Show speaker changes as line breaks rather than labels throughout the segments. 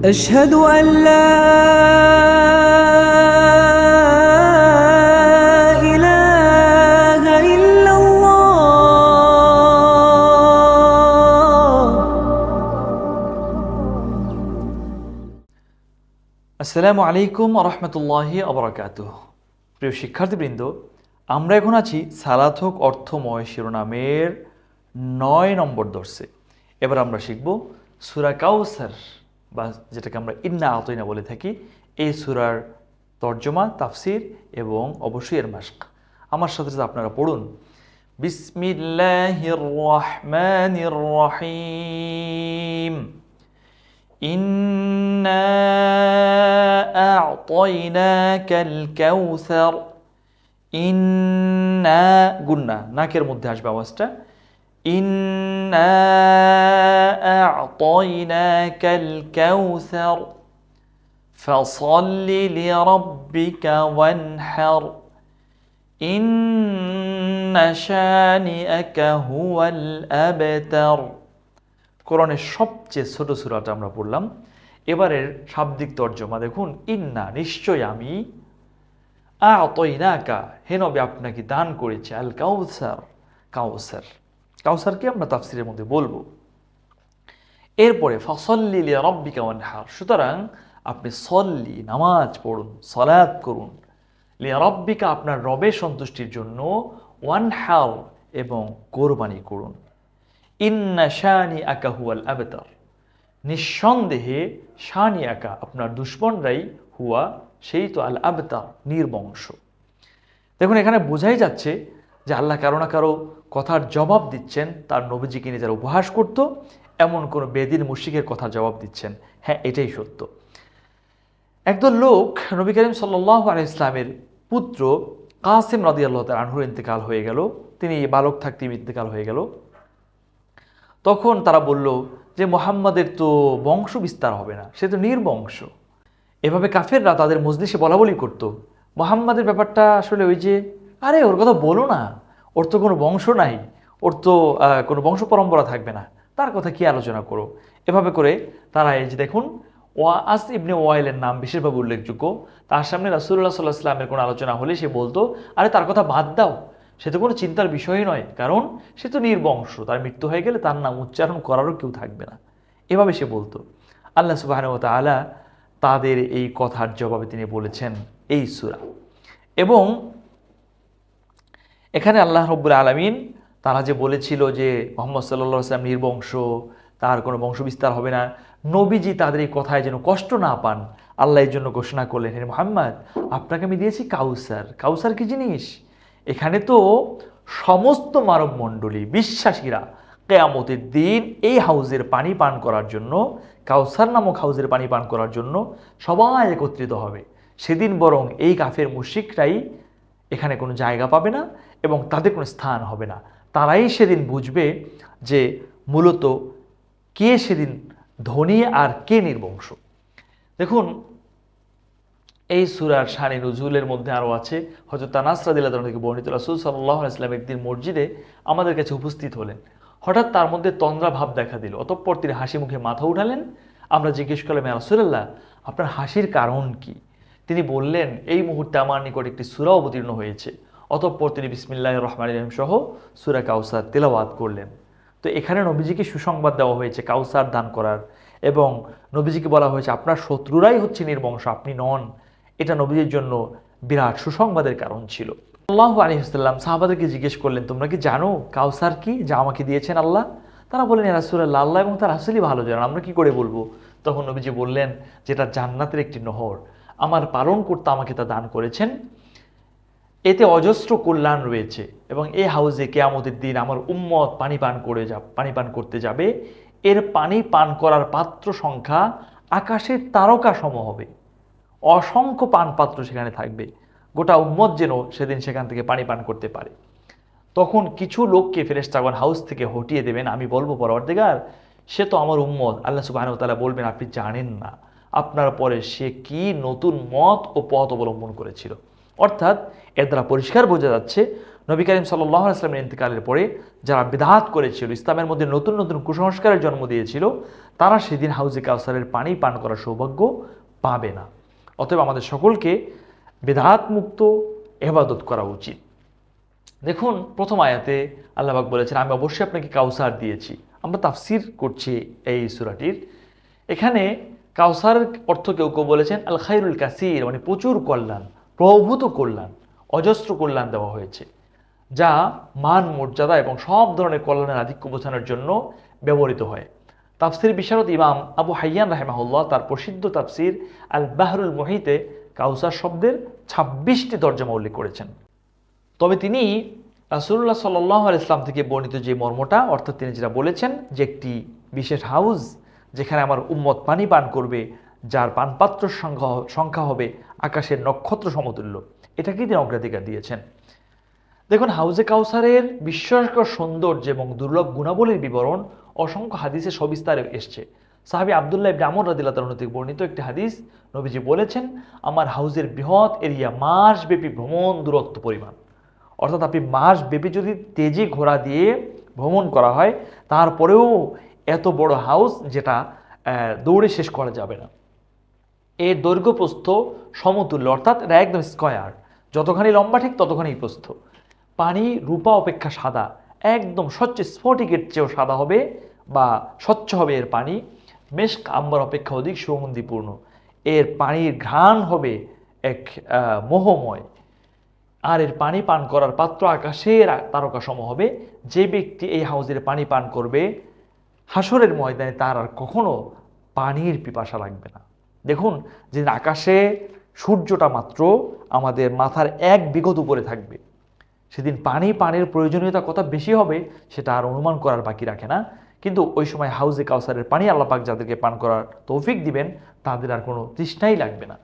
أشهد أن لا إله إلا الله
আসসালামু আলাইকুম রহমতুল্লাহি আবরাকাত প্রিয় শিক্ষার্থীবৃন্দ আমরা এখন আছি সালাথক অর্থময় শিরোনামের নয় নম্বর দর্শে এবার আমরা শিখব সুরা কাউসার বা যেটাকে আমরা ইন্না আতইনা বলে থাকি এই সুরার তর্জমা তাফসির এবং অবশ্যই এর মাস্ক আমার সাথে সাথে আপনারা পড়ুন বিসমিল্লাহির রহমানির রহিম إنا أعطيناك الكوثر إنا قلنا নাকের মধ্যে আসবে আওয়াজটা إنا أعطيناك الكوثر فصل لربك وانحر إن شانئك هو الأبتر কোরআনের সবচেয়ে ছোট সুরাটা আমরা পড়লাম এবারের শাব্দিক তর্জমা দেখুন ইন্না নিশ্চয় আমি আতইনাকা হে নবী আপনাকে দান করেছে আল কাউসার কাউসার কাউসারকে আমরা তাফসিরের মধ্যে বলব। এরপরে, ফসল্লি রব্বিকা ওয়ানহার। সুতরাং আপনি সল্লি, নামাজ পড়ুন সলাদ করুন। লিয়া রব্বিকা আপনার রবের সন্তুষ্টির জন্য ওয়ান ওয়ানহার এবং কোরবানি করুন। ইন্না শানি আকা হুয়াল আবেতার। নিঃসন্দেহে শানি আকা আপনার দুশ্মনরাই হুয়া, সেই তো আল আবতার, নির্বংশ। দেখুন, এখানে বোঝাই যাচ্ছে যে আল্লাহ কারও না কারও কথার জবাব দিচ্ছেন তার নবীজিকে নিয়ে যারা উপহাস করত, এমন কোনো বেদিন মুশিকের কথা জবাব দিচ্ছেন। হ্যাঁ এটাই সত্য। একদল লোক নবী করিম সাল্লাহ আলি ইসলামের পুত্র কাসিম রাদি আল্লাহ তার আনহুর ইন্তেকাল হয়ে গেল। তিনি বালক থাকতে ইন্তেকাল হয়ে গেল। তখন তারা বলল যে, মোহাম্মদের তো বংশ বিস্তার হবে না, সে তো নির্বংশ। এভাবে কাফেররা তাদের মজলিসে বলা বলি করতো। মোহাম্মদের ব্যাপারটা আসলে ওই যে, আরে, ওর কথা বলো না। ওর তো কোনো বংশ নাই, ওর তো কোনো বংশ পরম্পরা থাকবে না। তার কথা কি আলোচনা করো? এভাবে করে তারা এই যে দেখুন ওয়া আস ইবনে ওয়াইলের নাম বিশেষভাবে উল্লেখযোগ্য। তার সামনে রাসুল্লাহ সাল্লাহ সাল্লামের কোনো আলোচনা হলে সে বলতো, আরে, তার কথা বাদ দাও। সে তো কোনো চিন্তার বিষয়ই নয়। কারণ সে তো নির্বংশ। তার মৃত্যু হয়ে গেলে তার নাম উচ্চারণ করারও কেউ থাকবে না। এভাবে সে বলতো। আল্লাহ সুবাহ তালা তাদের এই কথার জবাবে তিনি বলেছেন এই সুরা। এবং এখানে আল্লাহ রব্বুল আলমিন তারা যে বলেছিল যে মোহাম্মদ সাল্লা সাল্লাম নির্বংশ, তার কোনো বংশবিস্তার হবে না। নবীজি তাদের এই কথায় যেন কষ্ট না পান, আল্লাহ জন্য ঘোষণা করলেন, হে মোহাম্মদ, আপনাকে আমি দিয়েছি কাউসার। কাউসার কি জিনিস? এখানে তো সমস্ত মানব মণ্ডলী বিশ্বাসীরা কেয়ামতের দিন এই হাউজের পানি পান করার জন্য, কাউসার নামক হাউজের পানি পান করার জন্য সবাই একত্রিত হবে। সেদিন বরং এই কাফের মুশিকরাই এখানে কোনো জায়গা পাবে না এবং তাদের কোনো স্থান হবে না। তারাই সেদিন বুঝবে যে মূলত কে সেদিন ধনী আর কে নির্বংশ। দেখুন, এই সুরার শানি নজুলের মধ্যে আরও আছে হয়তো তানাসরাদিল্লাহ থেকে বর্ণিত রাসুল সাল্লাহ ইসলাম একদিন মসজিদে আমাদের কাছে উপস্থিত হলেন। হঠাৎ তার মধ্যে তন্দ্রা ভাব দেখা দিল। অতঃপর তিনি হাসি মুখে মাথা উঠালেন। আমরা জিজ্ঞেস করলাম রাসুল্লাহ আপনার হাসির কারণ কি? তিনি বললেন, এই মুহূর্তে আমার নিকট একটি সুরা অবতীর্ণ হয়েছে। অতঃপর তিনি বিসমিল্লাহ রহমান রহিম সহ সুরা কাউসার তেলাওয়াত করলেন। তো এখানে নবীজিকে সুসংবাদ দেওয়া হয়েছে কাউসার দান করার। এবং নবীজিকে বলা হয়েছে, আপনার শত্রুরাই হচ্ছে নির্বংশ, আপনি নন। এটা নবীজির জন্য বিরাট সুসংবাদের কারণ ছিল। আল্লাহ আলহিহাল্লাম সাহাবাদেরকে জিজ্ঞেস করলেন, তোমরা কি জানো কাউসার কি যা আমাকে দিয়েছেন আল্লাহ? তারা বললেন রাসুল্লাহ আল্লাহ এবং তার আসলেই ভালো জানেন, আমরা কি করে বলব? তখন নবীজি বললেন, যেটা জান্নাতের একটি নহর, আমার পালন করতে আমাকে তা দান করেছেন এতে অজস্র কল্যাণ রয়েছে এবং এই হাউজে কেয়ামতের দিন আমার উম্মত পানি পান করে যা পানি পান করতে যাবে। এর পানি পান করার পাত্র সংখ্যা আকাশের তারকা সম হবে। অসংখ্য পান পাত্র সেখানে থাকবে। গোটা উম্মত যেন সেদিন সেখান থেকে পানি পান করতে পারে। তখন কিছু লোককে ফেরেস্তাগণ হাউস থেকে হটিয়ে দেবেন। আমি বলব পরবর্তীকার সে তো আমার উম্মত। আল্লাহ সুবাহ তালা বলবেন, আপনি জানেন না আপনার পরে সে কি নতুন মত ও পথ অবলম্বন করেছিল। অর্থাৎ এর দ্বারা পরিষ্কার বোঝা যাচ্ছে নবী করিম সাল্লাহ আসলামের ইন্তেকালের পরে যারা বিধাত করেছিল, ইসলামের মধ্যে নতুন নতুন কুসংস্কারের জন্ম দিয়েছিল, তারা সেদিন হাউজে কাউসারের পানি পান করার সৌভাগ্য পাবে না। অতএব আমাদের সকলকে বেদাত মুক্ত এবাদত করা উচিত। দেখুন, প্রথম আয়াতে আল্লাহবাক বলেছেন, আমি অবশ্যই আপনাকে কাউসার দিয়েছি। আমরা তাফসির করছি এই সুরাটির। এখানে কাউসারের অর্থ কেউ কেউ বলেছেন, আল খাইরুল কাসির মানে প্রচুর কল্যাণ। প্রভূত কল্যাণ, অজস্র কল্যাণ দেওয়া হয়েছে, যা মান, মর্যাদা এবং সব ধরনের কল্যাণের আধিক্য বোঝানোর জন্য ব্যবহৃত হয়। তাফসির বিশারদ ইমাম আবু হাইয়ান রাহেমাহুল্লাহ তার প্রসিদ্ধ তাফসির আল বাহরুল মহিতে কাউসার শব্দের ছাব্বিশটি তর্জমা উল্লেখ করেছেন। তবে তিনি রাসুল্লাহ সাল্লাহ ইসলাম থেকে বর্ণিত যে মর্মটা, অর্থাৎ তিনি যেটা বলেছেন যে একটি বিশেষ হাউস যেখানে আমার উম্মত পানি পান করবে, যার পানপাত্র সংখ্যা সংখ্যা হবে আকাশের নক্ষত্র সমতুল্য। এটাকেই তিনি অগ্রাধিকার দিয়েছেন? দেখুন, হাউজে কাউসারের বিস্ময়কর সৌন্দর্য এবং দুর্লভ গুণাবলীর বিবরণ অসংখ্য হাদিসে সবিস্তারে এসছে। সাহাবি আবদুল্লাহ ইবনে আমর রাদিল্লাহ তাআলা থেকে বর্ণিত একটি হাদিস নবীজি বলেছেন, আমার হাউজের বৃহৎ এরিয়া মাসব্যাপী ভ্রমণ দূরত্ব পরিমাণ। অর্থাৎ আপনি মাসব্যাপী যদি তেজি ঘোড়া দিয়ে ভ্রমণ করা হয়, তারপরেও এত বড় হাউস যেটা দৌড়ে শেষ করা যাবে না। এর দৈর্ঘ্য প্রস্থ সমতুল্য, অর্থাৎ এটা একদম স্কয়ার। যতখানি লম্বা ঠিক ততখানি প্রস্থ। পানি রূপা অপেক্ষা সাদা। একদম স্বচ্ছ স্ফটিকের চেয়েও সাদা হবে বা স্বচ্ছ হবে এর পানি। মেশ আম্বার অপেক্ষা অধিক সুগন্ধিপূর্ণ। এর পানির ঘ্রাণ হবে এক মোহময়। আর এর পানি পান করার পাত্র আকাশের তারকা সম হবে। যে ব্যক্তি এই হাউজের পানি পান করবে, হাসরের ময়দানে তার আর কখনো পানির পিপাসা লাগবে না। দেখুন যে আকাশে সূর্যটা মাত্র আমাদের মাথার এক বিগত উপরে থাকবে, সেদিন পানি, পানির প্রয়োজনীয়তা কত বেশি হবে, সেটা আর অনুমান করার বাকি রাখে না। কিন্তু ওই সময় হাউজে কাউসারের পানি আল্লাপাক যাদেরকে পান করার তৌফিক দিবেন, তাদের আর কোনো তৃষ্ণাই লাগবে না।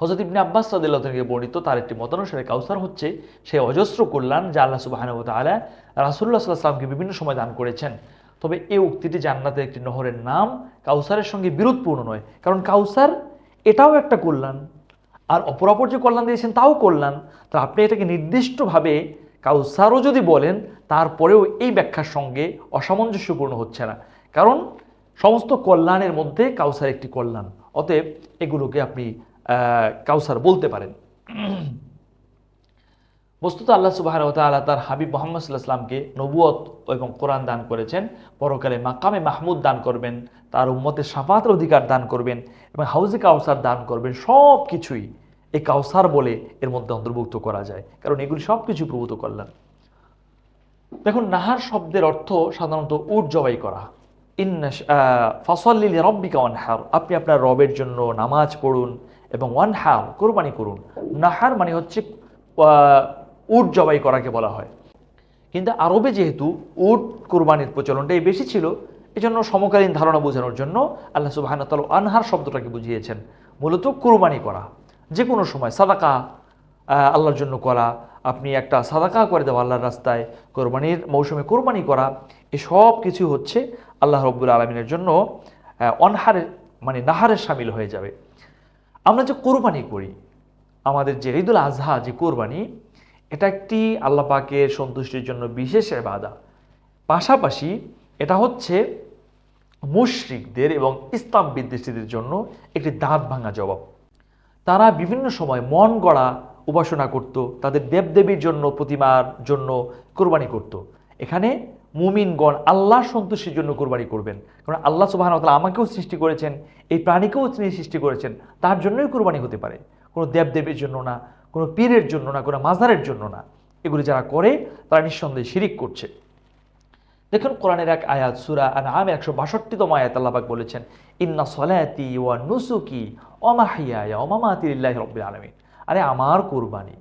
হজরত ইবনে আব্বাস রাদিল্লাহ থেকে বর্ণিত তার একটি মতানুসারে কাউসার হচ্ছে সেই অজস্র কল্যাণ যা আল্লাহ সুবাহানুবত আলা রাসুল্লাহ সাল্লাহ সাল্লামকে বিভিন্ন সময় দান করেছেন। তবে এই উক্তিটি জান্নাতের একটি নহরের নাম, কাউসারের সঙ্গে বিরোধপূর্ণ নয়। কারণ কাউসার এটাও একটা কল্যাণ, আর অপরাপর যে কল্যাণ দিয়েছেন তাও কল্যাণ। তো আপনি এটাকে নির্দিষ্টভাবে কাউসারও যদি বলেন, তারপরেও এই ব্যাখ্যার সঙ্গে অসামঞ্জস্যপূর্ণ হচ্ছে না। কারণ সমস্ত কল্যাণের মধ্যে কাউসার একটি কল্যাণ। অতএব এগুলোকে আপনি কাউসার বলতে পারেন। বস্তুত আল্লাহ সুবাহ তাআলা তার হাবিব মোহাম্মদ সাল্লাহ সাল্লামকে নবুয়ত এবং কোরআন দান করেছেন, পরকালে মাকামে মাহমুদ দান করবেন, তার উম্মতের সাফাতের অধিকার দান করবেন এবং হাউজে কাউসার দান করবেন সব কিছুই এই কাউসার বলে এর মধ্যে অন্তর্ভুক্ত করা যায়। কারণ এগুলি সব কিছু প্রভূত কল্যাণ। দেখুন, নাহার শব্দের অর্থ সাধারণত উট জবাই করা। ইন্না ফসল্লিল রব্বিকা ওয়ানহার, আপনি আপনার রবের জন্য নামাজ পড়ুন এবং ওয়ানহার, কোরবানি করুন। নাহার মানে হচ্ছে উট জবাই করাকে বলা হয়। কিন্তু আরবে যেহেতু উট কোরবানির প্রচলনটাই বেশি ছিল, এজন্য সমকালীন ধারণা বোঝানোর জন্য আল্লাহ সুবাহ আনহার শব্দটাকে বুঝিয়েছেন। মূলত কোরবানি করা যে কোনো সময় সাদাকা আল্লাহর জন্য করা, আপনি একটা সাদাকা করে দেওয়া আল্লাহর রাস্তায়, কোরবানির মৌসুমে কোরবানি করা এসব কিছু হচ্ছে আল্লাহ রব্বুল আলমিনের জন্য অনহারের মানে নাহারের সামিল হয়ে যাবে। আমরা যে কোরবানি করি, আমাদের যে ঈদুল আজহা যে কোরবানি এটা একটি আল্লাহ পাকের সন্তুষ্টির জন্য বিশেষ বাধা পাশাপাশি এটা হচ্ছে মুশরিকদের এবং ইসলাম বিদ্বেষীদের জন্য একটি দাঁত ভাঙা জবাব। তারা বিভিন্ন সময় মন গড়া উপাসনা করত, তাদের দেবদেবীর জন্য, প্রতিমার জন্য কোরবানি করত। এখানে মুমিনগণ আল্লাহ সন্তুষ্টির জন্য কোরবানি করবেন। কারণ আল্লাহ সুবাহ আমাকেও সৃষ্টি করেছেন, এই প্রাণীকেও তিনি সৃষ্টি করেছেন, তার জন্যই কোরবানি হতে পারে। কোনো দেবদেবীর জন্য না কোনো পীরের জন্য না, কোনো মাজারের জন্য না। এগুলি যারা করে, তারা নিঃসন্দেহে শিরিক করছে। দেখুন কোরআনের এক আয়াত, সুরা আর আমের একশো বাষট্টিতম আয়াত আল্লাপাক বলেছেন, ইন্না সলায়াতি ওয়া নুসুকি অমাহিয়া অমামাতিল্লাহ রব্বিল আলমিন। আরে আমার কোরবানি,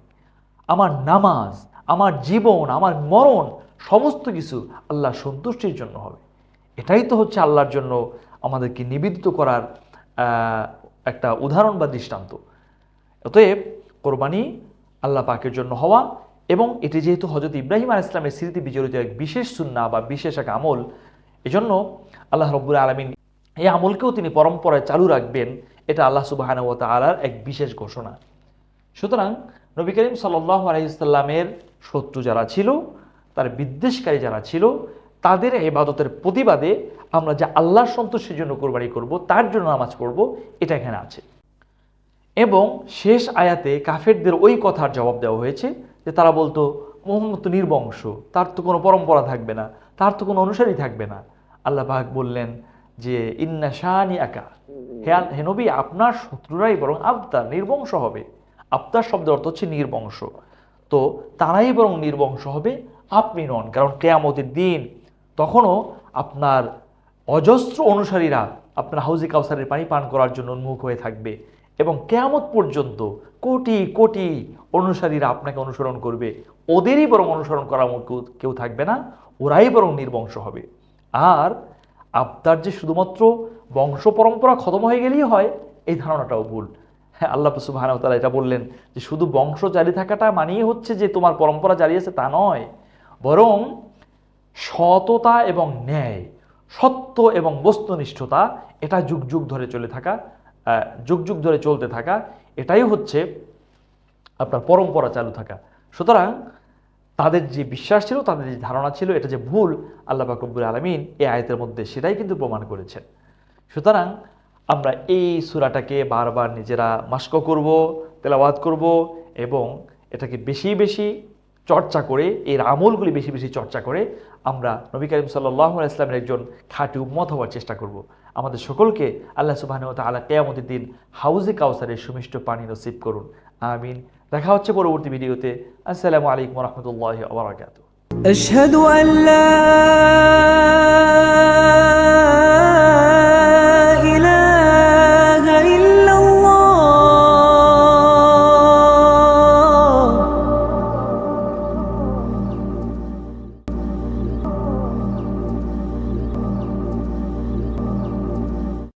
আমার নামাজ, আমার জীবন, আমার মরণ, সমস্ত কিছু আল্লাহ সন্তুষ্টির জন্য হবে। এটাই তো হচ্ছে আল্লাহর জন্য আমাদেরকে নিবেদিত করার একটা উদাহরণ বা দৃষ্টান্ত। অতএব কোরবানি আল্লাহ পাকের জন্য হওয়া এবং এটি যেহেতু হজরত ইব্রাহিম আল ইসলামের স্মৃতি বিজড়িত এক বিশেষ সুন্না বা বিশেষ এক আমল, এজন্য আল্লাহ রব্বুল আলমিন এই আমলকেও তিনি পরম্পরায় চালু রাখবেন। এটা আল্লাহ সুবাহান ও তালার এক বিশেষ ঘোষণা। সুতরাং নবী করিম সাল্লাহ আলাইসাল্লামের শত্রু যারা ছিল, তার বিদ্বেষকারী যারা ছিল, তাদের ইবাদতের প্রতিবাদে আমরা যে আল্লাহর সন্তোষের জন্য কোরবানি করব, তার জন্য নামাজ পড়ব, এটা এখানে আছে। এবং শেষ আয়াতে কাফেরদের ওই কথার জবাব দেওয়া হয়েছে যে তারা বলতো, মোহাম্মদ তো নির্বংশ, তার তো কোনো পরম্পরা থাকবে না, তার তো কোনো অনুসারী থাকবে না। আল্লাহ পাক বললেন যে, ইন্না শাহানি একা হে আল- হে নবী, আপনার শত্রুরাই বরং আবতার নির্বংশ হবে। আবতার শব্দের অর্থ হচ্ছে নির্বংশ। তো তারাই বরং নির্বংশ হবে, আপনি নন। কারণ কেয়ামতের দিন তখনও আপনার অজস্র অনুসারীরা আপনার হাউজে কাউসারের পানি পান করার জন্য উন্মুখ হয়ে থাকবে। এবং কেয়ামত পর্যন্ত কোটি কোটি অনুসারীরা আপনাকে অনুসরণ করবে। ওদেরই বরং অনুসরণ করার মতো কেউ- থাকবে না। ওরাই বরং নির্বংশ হবে। আর আপনার যে শুধুমাত্র বংশ পরম্পরা খতম হয়ে গেলেই হয়, এই ধারণাটাও ভুল। হ্যাঁ আল্লাহ সুবাহ তারা এটা বললেন যে শুধু বংশ জারি থাকাটা মানিয়ে হচ্ছে যে তোমার পরম্পরা জারি আছে তা নয়। বরং সততা এবং ন্যায়, সত্য এবং বস্তুনিষ্ঠতা, এটা যুগ যুগ ধরে চলে থাকা। যুগ যুগ ধরে চলতে থাকা, এটাই হচ্ছে আপনার পরম্পরা চালু থাকা। সুতরাং তাদের যে বিশ্বাস ছিল, তাদের যে ধারণা ছিল, এটা যে ভুল, আল্লাহ বাকরবুল আলমিন এই আয়তের মধ্যে সেটাই কিন্তু প্রমাণ করেছেন। সুতরাং আমরা এই সুরাটাকে বারবার নিজেরা মাস্ক করব তেলাবাদ করব এবং এটাকে বেশি বেশি চর্চা করে এর আমলগুলি বেশি বেশি চর্চা করে আমরা নবী করিম সাল্লাহ ইসলামের একজন খাঁটি উম্মত হওয়ার চেষ্টা করব আমাদের সকলকে আল্লাহ সুবাহ তালা কেয়ামতের দিন হাউজে কাউসারের সুমিষ্ট পানি নসিব করুন আমিন দেখা হচ্ছে পরবর্তী ভিডিওতে আসসালামু আলাইকুম রহমতুল্লাহ আবরাকাতু
أشهد أن لا